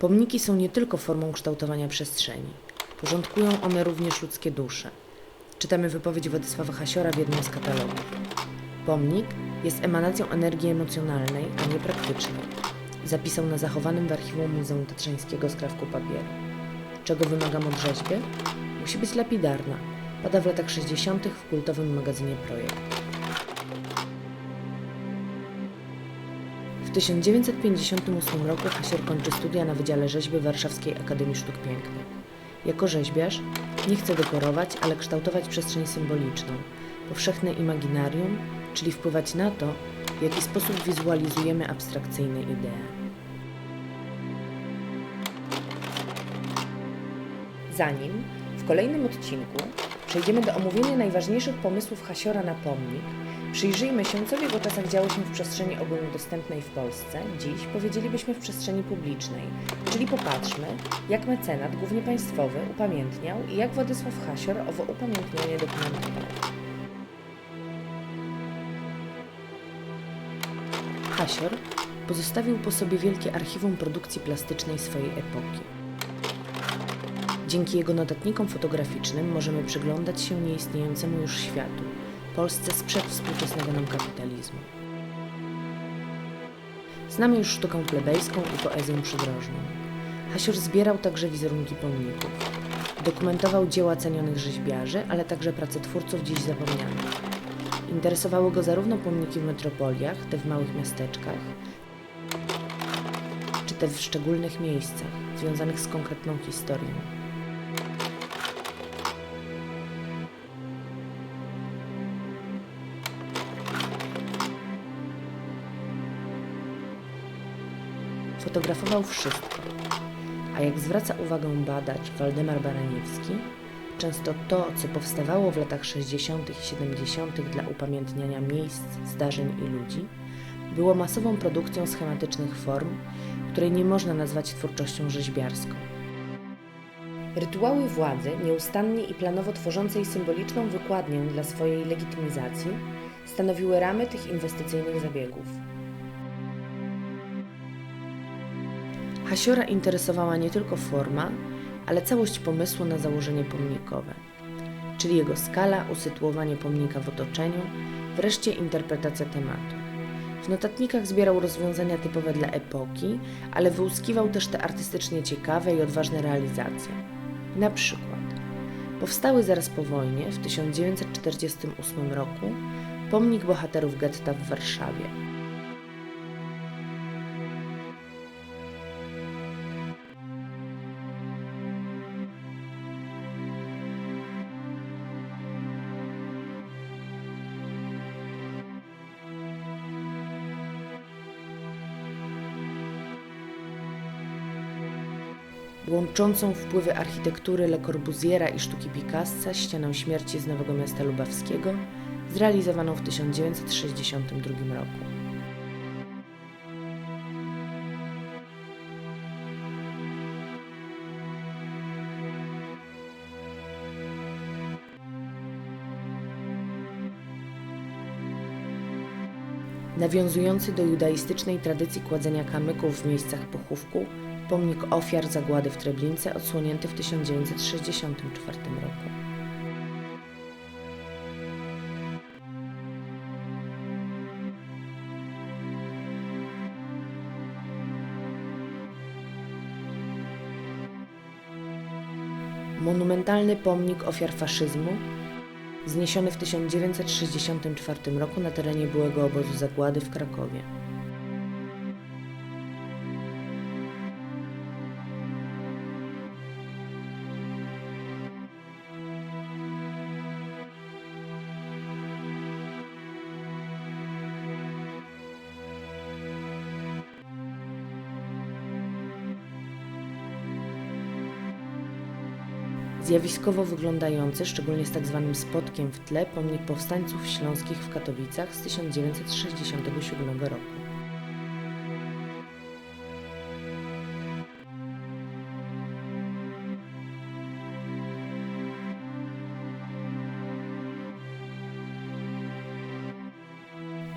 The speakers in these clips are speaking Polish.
Pomniki są nie tylko formą kształtowania przestrzeni. Porządkują one również ludzkie dusze. Czytamy wypowiedź Władysława Hasiora w jednym z katalogów. Pomnik jest emanacją energii emocjonalnej, a nie praktycznej. Zapisał na zachowanym w archiwum Muzeum Tatrzańskiego skrawku papieru. Czego wymagam od rzeźby? Musi być lapidarna. Pada w latach 60. w kultowym magazynie Projekt. W 1958 roku Hasior kończy studia na Wydziale Rzeźby Warszawskiej Akademii Sztuk Pięknych. Jako rzeźbiarz nie chce dekorować, ale kształtować przestrzeń symboliczną, powszechne imaginarium, czyli wpływać na to, w jaki sposób wizualizujemy abstrakcyjne idee. Zanim w kolejnym odcinku przejdziemy do omówienia najważniejszych pomysłów Hasiora na pomnik, przyjrzyjmy się, co w jego czasach działo się w przestrzeni ogólnodostępnej w Polsce, dziś powiedzielibyśmy w przestrzeni publicznej, czyli popatrzmy, jak mecenat, głównie państwowy, upamiętniał i jak Władysław Hasior owo upamiętnienie dokumentował. Hasior pozostawił po sobie wielkie archiwum produkcji plastycznej swojej epoki. Dzięki jego notatnikom fotograficznym możemy przyglądać się nieistniejącemu już światu, Polsce sprzed współczesnego nam kapitalizmu. Znamy już sztukę plebejską i poezję przydrożną. Hasior zbierał także wizerunki pomników. Dokumentował dzieła cenionych rzeźbiarzy, ale także prace twórców dziś zapomnianych. Interesowały go zarówno pomniki w metropoliach, te w małych miasteczkach, czy te w szczególnych miejscach, związanych z konkretną historią. Fotografował wszystko, a jak zwraca uwagę badacz Waldemar Baraniewski, często to, co powstawało w latach 60. i 70. dla upamiętniania miejsc, zdarzeń i ludzi, było masową produkcją schematycznych form, której nie można nazwać twórczością rzeźbiarską. Rytuały władzy, nieustannie i planowo tworzącej symboliczną wykładnię dla swojej legitymizacji, stanowiły ramy tych inwestycyjnych zabiegów. Hasiora interesowała nie tylko forma, ale całość pomysłu na założenie pomnikowe, czyli jego skala, usytuowanie pomnika w otoczeniu, wreszcie interpretacja tematu. W notatnikach zbierał rozwiązania typowe dla epoki, ale wyłuskiwał też te artystycznie ciekawe i odważne realizacje. Na przykład powstały zaraz po wojnie w 1948 roku pomnik bohaterów getta w Warszawie, łączącą wpływy architektury Le Corbusiera i sztuki Picassa ścianą śmierci z Nowego Miasta Lubawskiego, zrealizowaną w 1962 roku. Nawiązujący do judaistycznej tradycji kładzenia kamyków w miejscach pochówku, pomnik ofiar zagłady w Treblince odsłonięty w 1964 roku. Monumentalny pomnik ofiar faszyzmu, zniesiony w 1964 roku na terenie byłego obozu zagłady w Krakowie. Zjawiskowo wyglądający, szczególnie z tak zwanym spotkiem w tle, pomnik powstańców śląskich w Katowicach z 1967 roku.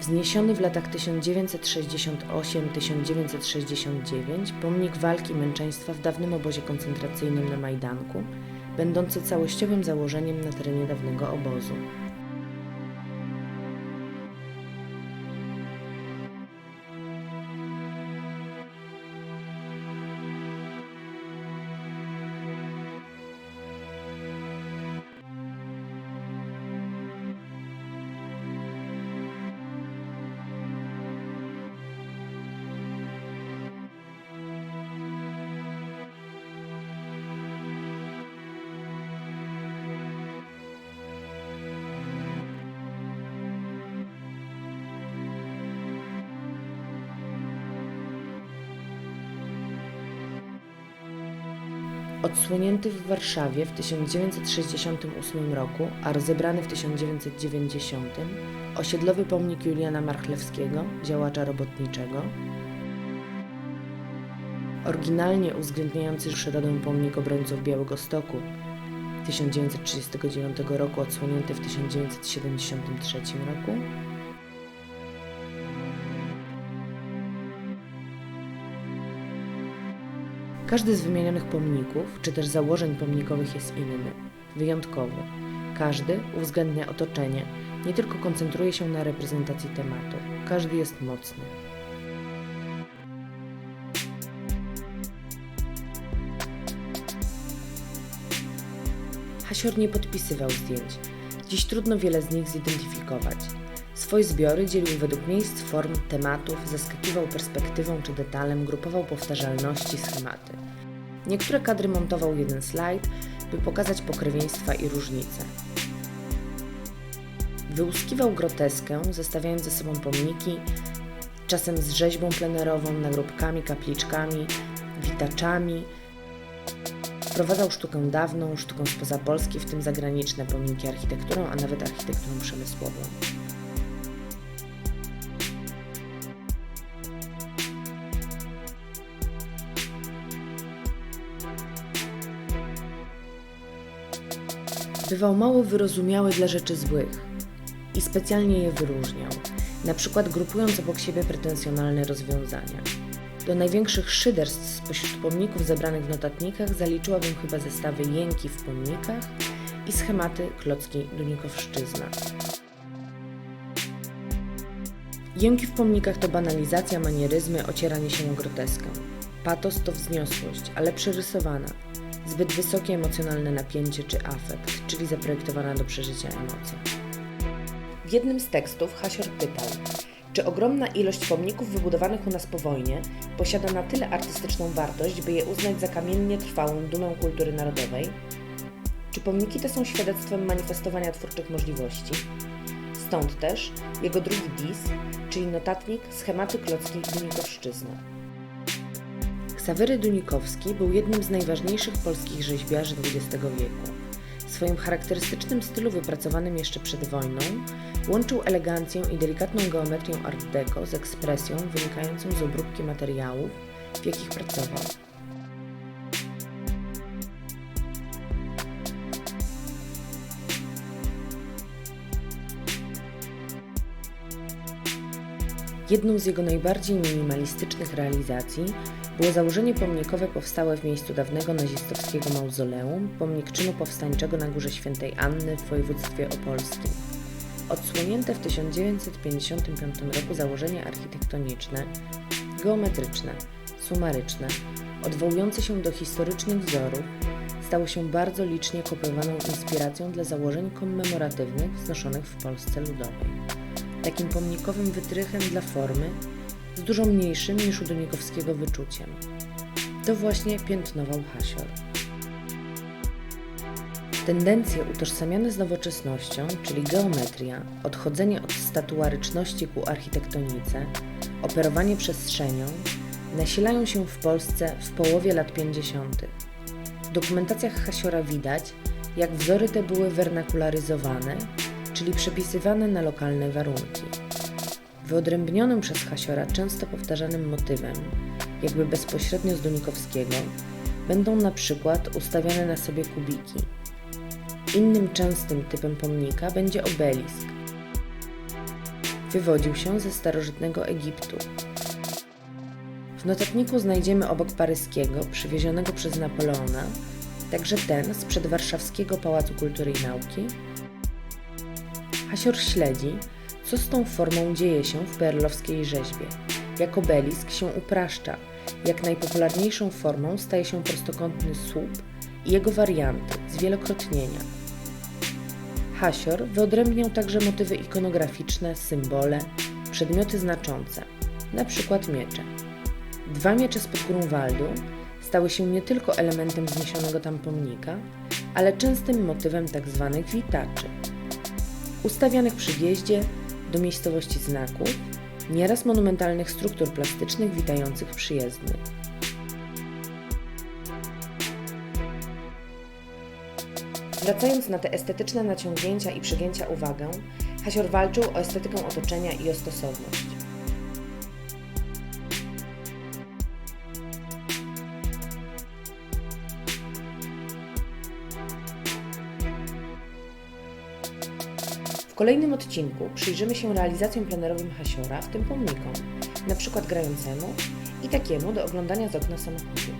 Wzniesiony w latach 1968-1969 pomnik walki męczeństwa w dawnym obozie koncentracyjnym na Majdanku, będący całościowym założeniem na terenie dawnego obozu. Odsłonięty w Warszawie w 1968 roku, a rozebrany w 1990, osiedlowy pomnik Juliana Marchlewskiego, działacza robotniczego, oryginalnie uwzględniający przyrodę pomnik obrońców Białego Stoku. 1939 roku, odsłonięty w 1973 roku, Każdy z wymienionych pomników, czy też założeń pomnikowych jest inny, wyjątkowy. Każdy uwzględnia otoczenie, nie tylko koncentruje się na reprezentacji tematu. Każdy jest mocny. Hasior nie podpisywał zdjęć. Dziś trudno wiele z nich zidentyfikować. Swoje zbiory dzielił według miejsc, form, tematów, zaskakiwał perspektywą czy detalem, grupował powtarzalności, schematy. Niektóre kadry montował jeden slajd, by pokazać pokrewieństwa i różnice. Wyłuskiwał groteskę, zestawiając ze sobą pomniki, czasem z rzeźbą plenerową, nagrobkami, kapliczkami, witaczami. Wprowadzał sztukę dawną, sztukę spoza Polski, w tym zagraniczne pomniki architekturą, a nawet architekturą przemysłową. Bywał mało wyrozumiały dla rzeczy złych i specjalnie je wyróżniał, na przykład grupując obok siebie pretensjonalne rozwiązania. Do największych szyderstw spośród pomników zebranych w notatnikach zaliczyłabym chyba zestawy jęki w pomnikach i schematy klocki Dunikowszczyzna. Jęki w pomnikach to banalizacja, manieryzmy, ocieranie się o groteskę. Patos to wzniosłość, ale przerysowana, zbyt wysokie emocjonalne napięcie czy afekt, czyli zaprojektowana do przeżycia emocja. W jednym z tekstów Hasior pytał, czy ogromna ilość pomników wybudowanych u nas po wojnie posiada na tyle artystyczną wartość, by je uznać za kamiennie trwałą dumę kultury narodowej? Czy pomniki te są świadectwem manifestowania twórczych możliwości? Stąd też jego drugi dis, czyli notatnik schematy klocki Dunikowszczyzny. Ksawery Dunikowski był jednym z najważniejszych polskich rzeźbiarzy XX wieku. W swoim charakterystycznym stylu wypracowanym jeszcze przed wojną łączył elegancję i delikatną geometrię art deco z ekspresją wynikającą z obróbki materiałów, w jakich pracował. Jedną z jego najbardziej minimalistycznych realizacji było założenie pomnikowe powstałe w miejscu dawnego nazistowskiego mauzoleum, pomnik czynu powstańczego na Górze Świętej Anny w województwie opolskim. Odsłonięte w 1955 roku założenie architektoniczne, geometryczne, sumaryczne, odwołujące się do historycznych wzorów, stało się bardzo licznie kopiowaną inspiracją dla założeń kommemoratywnych wznoszonych w Polsce Ludowej. Takim pomnikowym wytrychem dla formy, z dużo mniejszym niż u Dunikowskiego wyczuciem. To właśnie piętnował Hasior. Tendencje utożsamiane z nowoczesnością, czyli geometria, odchodzenie od statuaryczności ku architektonice, operowanie przestrzenią, nasilają się w Polsce w połowie lat 50. dokumentacjach Hasiora widać, jak wzory te były wernakularyzowane, czyli przepisywane na lokalne warunki. Wyodrębnionym przez Hasiora często powtarzanym motywem, jakby bezpośrednio z Dunikowskiego, będą na przykład ustawiane na sobie kubiki. Innym częstym typem pomnika będzie obelisk. Wywodził się ze starożytnego Egiptu. W notatniku znajdziemy obok paryskiego, przywiezionego przez Napoleona, także ten sprzed warszawskiego Pałacu Kultury i Nauki. Hasior śledzi, co z tą formą dzieje się w perlowskiej rzeźbie. Jak obelisk się upraszcza, jak najpopularniejszą formą staje się prostokątny słup i jego warianty, zwielokrotnienia. Hasior wyodrębniał także motywy ikonograficzne, symbole, przedmioty znaczące, na przykład miecze. Dwa miecze spod Grunwaldu stały się nie tylko elementem wzniesionego tam pomnika, ale częstym motywem tzw. witaczy, ustawianych przy wjeździe do miejscowości znaków, nieraz monumentalnych struktur plastycznych witających przyjezdnych. Zwracając na te estetyczne naciągnięcia i przygięcia uwagę, Hasior walczył o estetykę otoczenia i o stosowność. W kolejnym odcinku przyjrzymy się realizacjom plenerowym Hasiora, w tym pomnikom, przykład grającemu i takiemu do oglądania z okna samochodu.